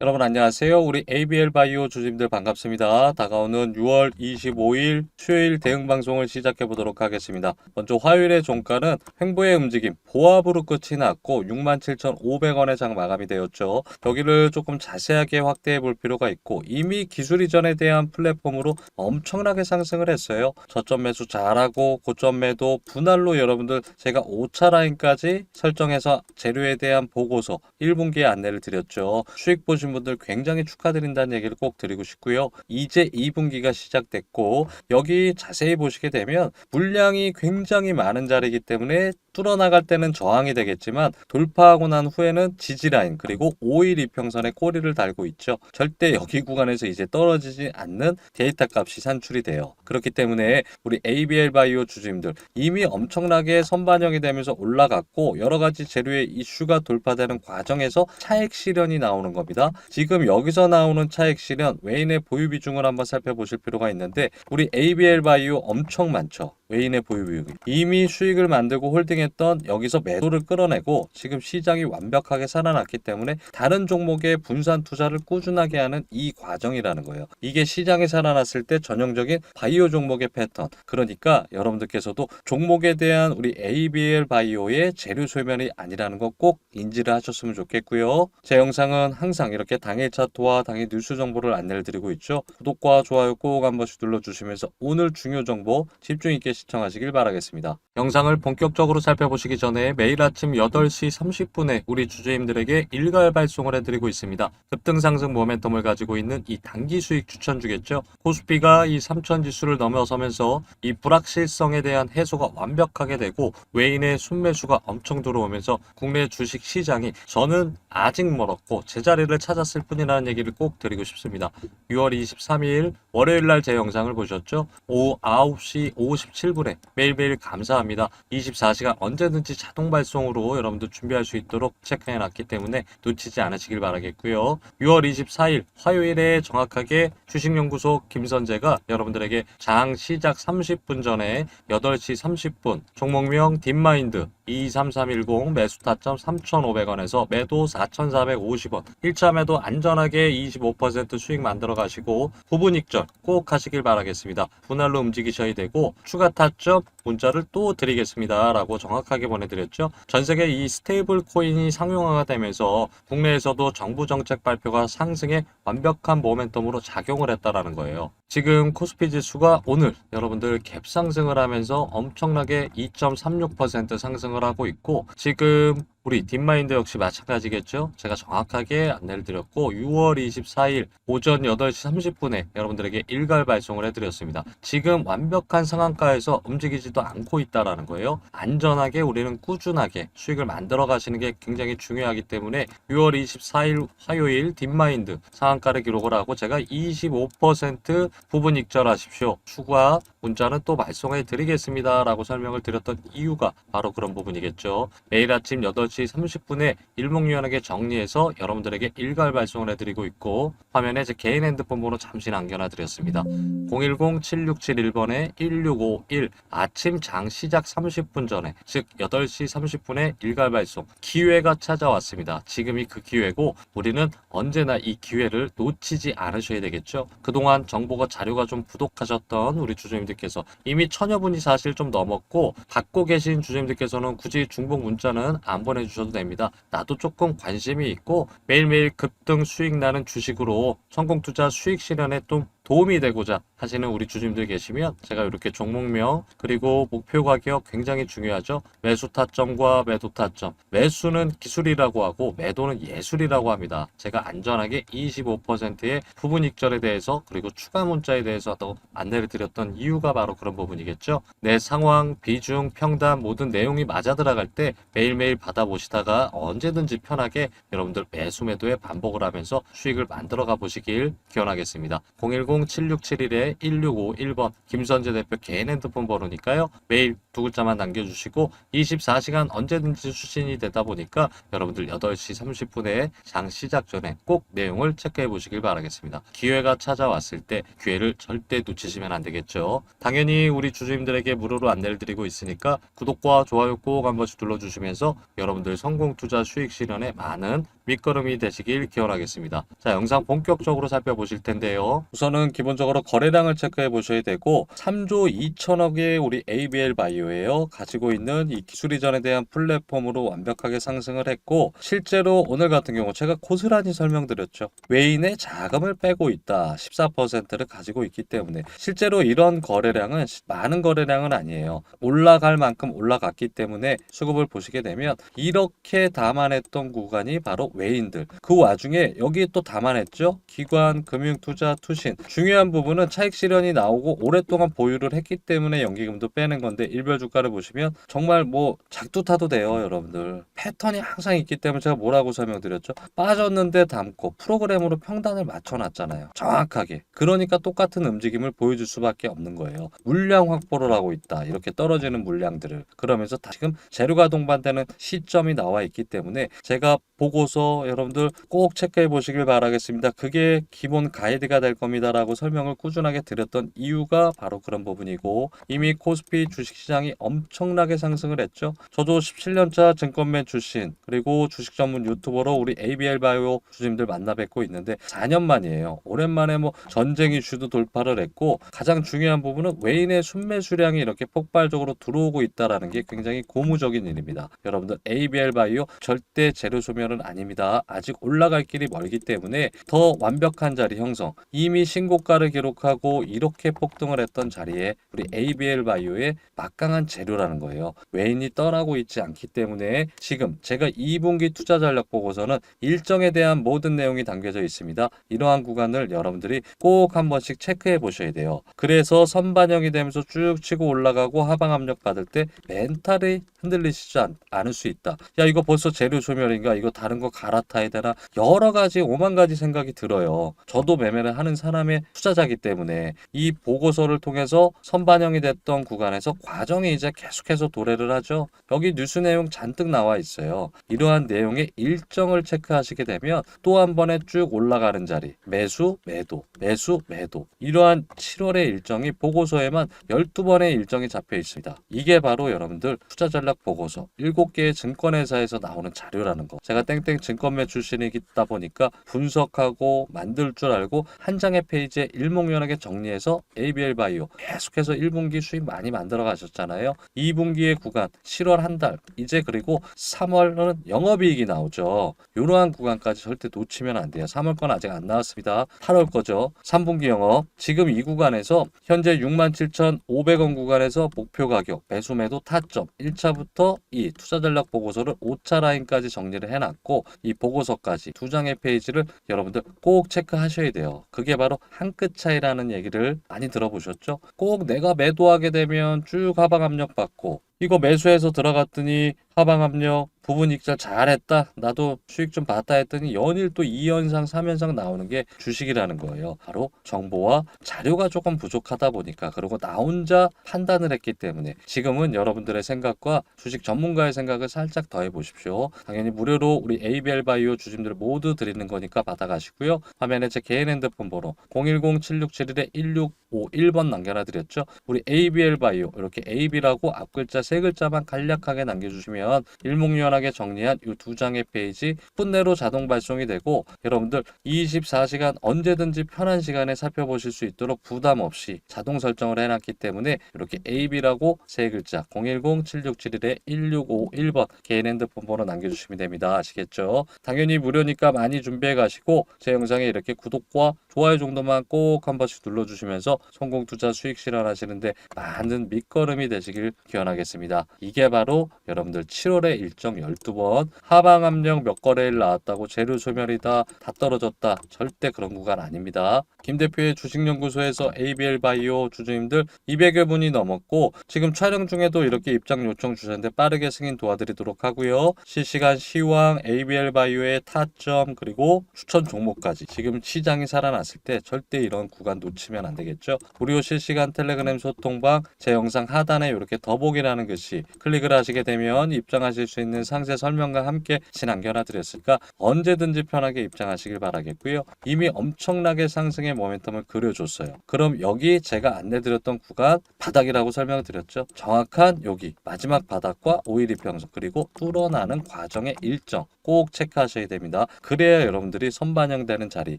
여러분 안녕하세요. 우리 ABL 바이오 주주님들 반갑습니다. 다가오는 6월 25일 수요일 대응 방송을 시작해 보도록 하겠습니다. 먼저 화요일의 종가는 횡보의 움직임 보합으로 끝이 났고 67,500원의 장 마감이 되었죠. 여기를 조금 자세하게 확대해 볼 필요가 있고 이미 기술 이전에 대한 플랫폼으로 엄청나게 상승을 했어요. 저점 매수 잘하고 고점 매도 분할로 여러분들 제가 5차 라인까지 설정해서 재료에 대한 보고서 1분기에 안내를 드렸죠. 수익 보신 분들 굉장히 축하드린다는 얘기를 꼭 드리고 싶고요. 이제 2분기가 시작됐고 여기 자세히 보시게 되면 물량이 굉장히 많은 자리이기 때문에 뚫어나갈 때는 저항이 되겠지만 돌파하고 난 후에는 지지라인 그리고 5일 이평선에 꼬리를 달고 있죠. 절대 여기 구간에서 이제 떨어지지 않는 데이터 값이 산출이 돼요. 그렇기 때문에 우리 ABL 바이오 주주님들 이미 엄청나게 선반영이 되면서 올라갔고 여러 가지 재료의 이슈가 돌파되는 과정에서 차액 실현이 나오는 겁니다. 지금 여기서 나오는 차액 실현 외인의 보유 비중을 한번 살펴보실 필요가 있는데 우리 ABL 바이오 엄청 많죠. 외인의 보유 비율이 이미 수익을 만들고 홀딩 했던 여기서 매도를 끌어내고 지금 시장이 완벽하게 살아났기 때문에 다른 종목에 분산 투자를 꾸준하게 하는 이 과정이라는 거예요. 이게 시장이 살아났을 때 전형적인 바이오 종목의 패턴. 그러니까 여러분들께서도 종목에 대한 우리 ABL 바이오의 재료 소멸이 아니라는 거 꼭 인지를 하셨으면 좋겠고요. 제 영상은 항상 이렇게 당일 차트와 당일 뉴스 정보를 안내를 드리고 있죠. 구독과 좋아요 꼭 한 번씩 눌러주시면서 오늘 중요 정보 집중 있게 시청하시길 바라겠습니다. 영상을 본격적으로 살 펴보시기 전에 매일 아침 8시 30분에 우리 주주님들에게 일괄 발송을 해드리고 있습니다. 급등 상승 모멘텀을 가지고 있는 이 단기 수익 추천주겠죠. 코스피가 이3000 지수를 넘어서면서 이 불확실성에 대한 해소가 완벽하게 되고 외인의 순매수가 엄청 들어오면서 국내 주식 시장이 저는 아직 멀었고 제자리를 찾았을 뿐이라는 얘기를 꼭 드리고 싶습니다. 6월 23일 월요일 날 제 영상을 보셨죠? 오후 9시 57분에 매일매일 감사합니다. 24시간 언제든지 자동 발송으로 여러분들 준비할 수 있도록 체크해 놨기 때문에 놓치지 않으시길 바라겠고요. 6월 24일 화요일에 정확하게 주식연구소 김선재가 여러분들에게 장 시작 30분 전에 8시 30분 종목명 딥마인드 23310 매수 타점 3,500원에서 매도 4,450원 1차 매도 안전하게 25% 수익 만들어 가시고 부분 익절 꼭 하시길 바라겠습니다. 분할로 움직이셔야 되고 추가 타점 문자를 또 드리겠습니다. 라고 정확하게 보내드렸죠. 전 세계 이 스테이블 코인이 상용화가 되면서 국내에서도 정부 정책 발표가 상승에 완벽한 모멘텀으로 작용을 했다라는 거예요. 지금 코스피 지수가 오늘 여러분들 갭 상승을 하면서 엄청나게 2.36% 상승을 하고 있고 지금 우리 딥마인드 역시 마찬가지겠죠. 제가 정확하게 안내를 드렸고 6월 24일 오전 8시 30분에 여러분들에게 일괄 발송을 해드렸습니다. 지금 완벽한 상한가에서 움직이지도 않고 있다라는 거예요. 안전하게 우리는 꾸준하게 수익을 만들어 가시는 게 굉장히 중요하기 때문에 6월 24일 화요일 딥마인드 상한가를 기록을 하고 제가 25% 부분 익절하십시오. 추가 문자는 또 발송해 드리겠습니다. 라고 설명을 드렸던 이유가 바로 그런 부분이겠죠. 매일 아침 8시 30분에 일목요연하게 정리해서 여러분들에게 일괄 발송을 해드리고 있고 화면에 제 개인 핸드폰 번호 잠시 남겨놔 드렸습니다. 010-7671번에 1651 아침 장 시작 30분 전에 즉 8시 30분에 일괄 발송 기회가 찾아왔습니다. 지금이 그 기회고 우리는 언제나 이 기회를 놓치지 않으셔야 되겠죠. 그동안 정보가 자료가 좀 부족하셨던 우리 주주님들께서 이미 천여 분이 사실 좀 넘었고 갖고 계신 주주님들께서는 굳이 중복 문자는 안 보내 주셔도 됩니다. 나도 조금 관심이 있고 매일매일 급등 수익 나는 주식으로 성공 투자 수익 실현에 좀 도움이 되고자 하시는 우리 주주님들 계시면 제가 이렇게 종목명 그리고 목표 가격 굉장히 중요하죠. 매수 타점과 매도 타점. 매수는 기술이라고 하고 매도는 예술이라고 합니다. 제가 안전하게 25%의 부분 익절에 대해서 그리고 추가 문자에 대해서도 안내를 드렸던 이유가 바로 그런 부분이겠죠. 내 상황, 비중, 평단 모든 내용이 맞아 들어갈 때 매일매일 받아보시다가 언제든지 편하게 여러분들 매수 매도에 반복을 하면서 수익을 만들어 가 보시길 기원하겠습니다. 010 010-7671-1651번 김선재 대표 개인 핸드폰 번호니까요. 메일 두 글자만 남겨주시고 24시간 언제든지 수신이 되다 보니까 여러분들 8시 30분에 장 시작 전에 꼭 내용을 체크해 보시길 바라겠습니다. 기회가 찾아왔을 때 기회를 절대 놓치시면 안 되겠죠. 당연히 우리 주주님들에게 무료로 안내를 드리고 있으니까 구독과 좋아요 꼭 한 번씩 눌러주시면서 여러분들 성공 투자 수익 실현에 많은 밑거름이 되시길 기원하겠습니다. 자, 영상 본격적으로 살펴보실 텐데요. 우선 은 기본적으로 거래량을 체크해 보셔야 되고 3조 2천억의 우리 ABL 바이오예요. 가지고 있는 이 기술 이전에 대한 플랫폼으로 완벽하게 상승을 했고 실제로 오늘 같은 경우 제가 고스란히 설명드렸죠. 외인의 자금을 빼고 있다. 14%를 가지고 있기 때문에 실제로 이런 거래량은 많은 거래량은 아니에요. 올라갈 만큼 올라갔기 때문에 수급을 보시게 되면 이렇게 담아냈던 구간이 바로 외인들. 그 와중에 여기 또 담아냈죠. 기관, 금융, 투자, 투신. 중요한 부분은 차익 실현이 나오고 오랫동안 보유를 했기 때문에 연기금도 빼는 건데 일별 주가를 보시면 정말 뭐 작두타도 돼요, 여러분들. 패턴이 항상 있기 때문에 제가 뭐라고 설명드렸죠? 빠졌는데 담고 프로그램으로 평단을 맞춰놨잖아요. 정확하게. 그러니까 똑같은 움직임을 보여줄 수밖에 없는 거예요. 물량 확보를 하고 있다. 이렇게 떨어지는 물량들을. 그러면서 다시금 재료가 동반되는 시점이 나와 있기 때문에 제가 보고서 여러분들 꼭 체크해 보시길 바라겠습니다. 그게 기본 가이드가 될 겁니다 라고 설명을 꾸준하게 드렸던 이유가 바로 그런 부분이고 이미 코스피 주식시장이 엄청나게 상승을 했죠. 저도 17년차 증권맨 출신 그리고 주식 전문 유튜버로 우리 ABL 바이오 주님들 만나 뵙고 있는데 4년 만이에요. 오랜만에 뭐 전쟁 이슈도 돌파를 했고 가장 중요한 부분은 외인의 순매수량이 이렇게 폭발적으로 들어오고 있다라는 게 굉장히 고무적인 일입니다. 여러분들 ABL 바이오 절대 재료 소멸은 아닙니다. 아직 올라갈 길이 멀기 때문에 더 완벽한 자리 형성. 이미 신고 가를 기록하고 이렇게 폭등을 했던 자리에 우리 ABL 바이오의 막강한 재료라는 거예요. 외인이 떠나고 있지 않기 때문에 지금 제가 2분기 투자 전략 보고서는 일정에 대한 모든 내용이 담겨져 있습니다. 이러한 구간을 여러분들이 꼭 한 번씩 체크해 보셔야 돼요. 그래서 선반영이 되면서 쭉 치고 올라가고 하방 압력 받을 때 멘탈이 흔들리시지 않, 않을 수 있다. 야 이거 벌써 재료 소멸인가? 이거 다른 거 갈아타야 되나? 여러 가지 오만 가지 생각이 들어요. 저도 매매를 하는 사람의 투자자기 때문에 이 보고서를 통해서 선반영이 됐던 구간에서 과정이 이제 계속해서 도래를 하죠. 여기 뉴스 내용 잔뜩 나와 있어요. 이러한 내용의 일정을 체크하시게 되면 또 한 번에 쭉 올라가는 자리 매수 매도 매수 매도 이러한 7월의 일정이 보고서에만 12번의 일정이 잡혀 있습니다. 이게 바로 여러분들 투자 전략 보고서 7개의 증권회사에서 나오는 자료라는 거. 제가 땡땡 증권매 출신이다 보니까 분석하고 만들 줄 알고 한 장의 페이지에 일목요연하게 정리해서 ABL 바이오 계속해서 1분기 수익 많이 만들어 가셨잖아요. 2분기의 구간 7월 한 달 이제 그리고 3월은 영업이익이 나오죠. 이러한 구간까지 절대 놓치면 안 돼요. 3월 건 아직 안 나왔습니다. 8월 거죠. 3분기 영업 지금 이 구간에서 현재 67,500원 구간에서 목표 가격 매수 매도 타점 1차부터 이 투자 전략 보고서를 5차 라인까지 정리를 해놨고 이 보고서까지 두 장의 페이지를 여러분들 꼭 체크하셔야 돼요. 그게 바로 한 끗 차이라는 얘기를 많이 들어보셨죠? 꼭 내가 매도하게 되면 쭉 하방 압력 받고 이거 매수해서 들어갔더니 하방 압력 부분 익절 잘했다. 나도 수익 좀 봤다 했더니 연일 또 2연상, 3연상 나오는 게 주식이라는 거예요. 바로 정보와 자료가 조금 부족하다 보니까 그리고 나 혼자 판단을 했기 때문에 지금은 여러분들의 생각과 주식 전문가의 생각을 살짝 더해 보십시오. 당연히 무료로 우리 ABL 바이오 주심들 모두 드리는 거니까 받아가시고요. 화면에 제 개인 핸드폰 번호 010-7671-1651번 남겨놔 드렸죠. 우리 ABL 바이오 이렇게 AB라고 앞글자 세 글자만 간략하게 남겨주시면 일목요연 하게 정리한 이 두 장의 페이지 풋내로 자동 발송이 되고 여러분들 24시간 언제든지 편한 시간에 살펴보실 수 있도록 부담 없이 자동 설정을 해놨기 때문에 이렇게 AB라고 세 글자 010-7671-1651번 개인 핸드폰 번호 남겨주시면 됩니다. 아시겠죠? 당연히 무료니까 많이 준비해 가시고 제 영상에 이렇게 구독과 좋아요 정도만 꼭 한 번씩 눌러주시면서 성공 투자 수익 실현하시는데 많은 밑거름이 되시길 기원하겠습니다. 이게 바로 여러분들 7월의 일정 12번 하방 압력 몇 거래일 나왔다고 재료 소멸이다 다 떨어졌다 절대 그런 구간 아닙니다. 김 대표의 주식연구소에서 ABL 바이오 주주님들 200여 분이 넘었고 지금 촬영 중에도 이렇게 입장 요청 주셨는데 빠르게 승인 도와드리도록 하고요. 실시간 시황, ABL 바이오의 타점 그리고 추천 종목까지 지금 시장이 살아났을 때 절대 이런 구간 놓치면 안 되겠죠. 무료 실시간 텔레그램 소통방 제 영상 하단에 이렇게 더보기라는 글씨 클릭을 하시게 되면 입장하실 수 있는 상세 설명과 함께 친환경 하나 드렸으니까 언제든지 편하게 입장하시길 바라겠고요. 이미 엄청나게 상승의 모멘텀을 그려줬어요. 그럼 여기 제가 안내드렸던 구간 바닥이라고 설명을 드렸죠. 정확한 여기 마지막 바닥과 5일 이평선 그리고 뚫어나는 과정의 일정 꼭 체크하셔야 됩니다. 그래야 여러분들이 선반영되는 자리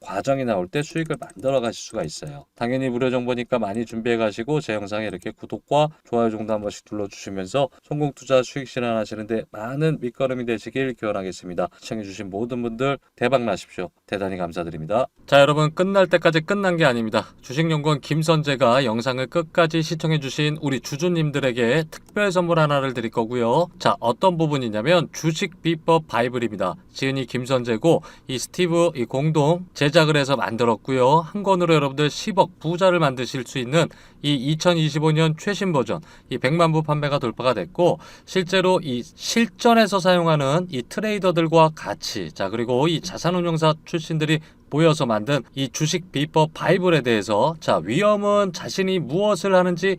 과정이 나올 때 수익을 만들어 가실 수가 있어요. 당연히 무료 정보니까 많이 준비해 가시고 제 영상에 이렇게 구독과 좋아요 정도 한 번씩 눌러주시면서 성공 투자 수익 실현하시는데 많은 밑거름이 되시길 기원하겠습니다. 시청해주신 모든 분들 대박 나십시오. 대단히 감사드립니다. 자 여러분 끝날 때까지 끝난 게 아닙니다. 주식연구원 김선재가 영상을 끝까지 시청해주신 우리 주주님들에게 특별 선물 하나를 드릴 거고요. 자 어떤 부분이냐면 주식 비법 바이블입니다. 지은이 김선재고 이 스티브 이 공동 제작을 해서 만들었고요. 한 권으로 여러분들 10억 부자를 만드실 수 있는 이 2025년 최신 버전 이 100만 부 판매가 돌파가 됐고 실제로 이 실전 에서 사용하는 이 트레이더들과 같이 자 그리고 이 자산운용사 출신들이 모여서 만든 이 주식 비법 바이블에 대해서 자 위험은 자신이 무엇을 하는지